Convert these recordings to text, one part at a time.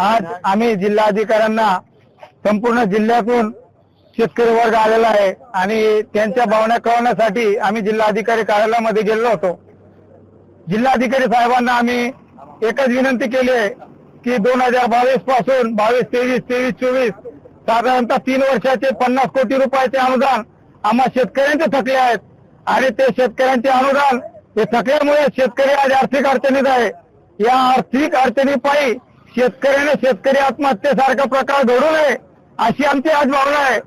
आज आम्ही जिल्हाधिकाऱ्यांना संपूर्ण जिल्ह्यातून शेतकरी वर्ग आलेला आहे आणि त्यांच्या भावना कळवण्यासाठी आम्ही जिल्हाधिकारी कार्यालयामध्ये गेलो होतो. जिल्हाधिकारी साहेबांना आम्ही एकच विनंती केली आहे की दोन हजार बावीसपासून बावीस तेवीस तेवीस चोवीस साधारणतः तीन वर्षाचे पन्नास कोटी रुपयाचे अनुदान आम्हा शेतकऱ्यांचे थकले आहेत आणि ते शेतकऱ्यांचे अनुदान हे थकल्यामुळे शेतकरी आज आर्थिक अडचणीत आहे. या आर्थिक अडचणीपायी शेतकऱ्याने शेतकरी आत्महत्येसारखा प्रकार घडू नये अशी आमची आज भावना आहे.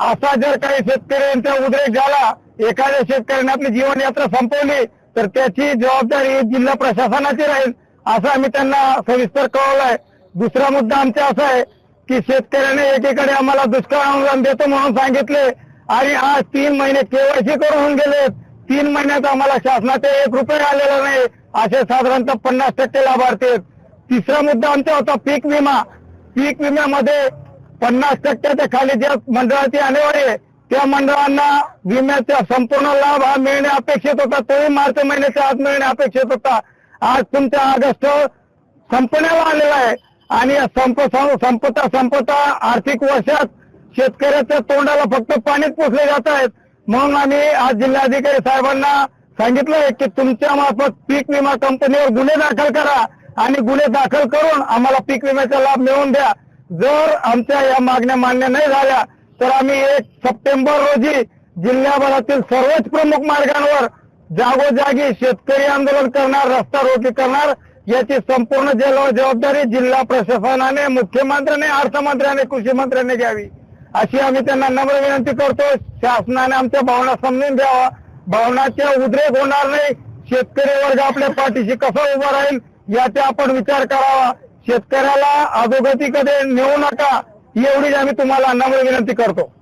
असा जर काही शेतकऱ्यांचा उद्रेक झाला एखाद्या शेतकऱ्याने आपली जीवनयात्रा संपवली तर त्याची जबाबदारी जिल्हा प्रशासनाची राहील असं आम्ही त्यांना सविस्तर कळवलंय. दुसरा मुद्दा आमचा असा आहे की शेतकऱ्याने एकीकडे आम्हाला दुष्काळ अनुदान देतो म्हणून सांगितले आणि आज तीन महिने केवायसी करून गेले तीन महिन्यात आम्हाला शासनाचे एक रुपये आलेला नाही असे साधारणतः पन्नास टक्के लाभार्थी आहेत. तिसरा मुद्दा आमचा होता पीक विमा. पीक विम्यामध्ये पन्नास टक्क्याच्या खाली ज्या मंडळाची आणेवारी आहे त्या मंडळांना विम्याचा संपूर्ण लाभ हा मिळणे अपेक्षित होता. तोही मार्च महिन्याच्या आत मिळणे अपेक्षित होता. आज तुमच्या ऑगस्ट संपण्याला आलेला आहे आणि संप संपता संपता आर्थिक वर्षात शेतकऱ्याच्या तोंडाला फक्त पाणीच पोचले जात आहेत. म्हणून आम्ही आज जिल्हाधिकारी साहेबांना सांगितलंय की तुमच्या मार्फत पीक विमा कंपनीवर गुन्हे दाखल करा. आणि गुन्हे दाखल करून आम्हाला पीक विम्याचा लाभ मिळवून द्या. जर आमच्या या मागण्या मान्य नाही झाल्या तर आम्ही एक सप्टेंबर रोजी जिल्ह्याभरातील सर्वच प्रमुख मार्गांवर जागोजागी शेतकरी आंदोलन करणार रस्ता रोकी करणार याची संपूर्ण जबाबदारी जिल्हा प्रशासनाने मुख्यमंत्र्याने अर्थमंत्र्याने कृषी मंत्र्याने घ्यावी. अशी आम्ही त्यांना नम्र विनंती करतो शासनाने आमच्या भावना समजून घ्यावा. भावनाचे उद्रेक होणार नाही. शेतकरी वर्ग आपल्या पाठीशी कसा उभा राहील याचा आपण विचार करावा. शेतकऱ्याला अधोगतीकडे नेऊ नका. एवढीच आम्ही तुम्हाला अन्नामुळे विनंती करतो.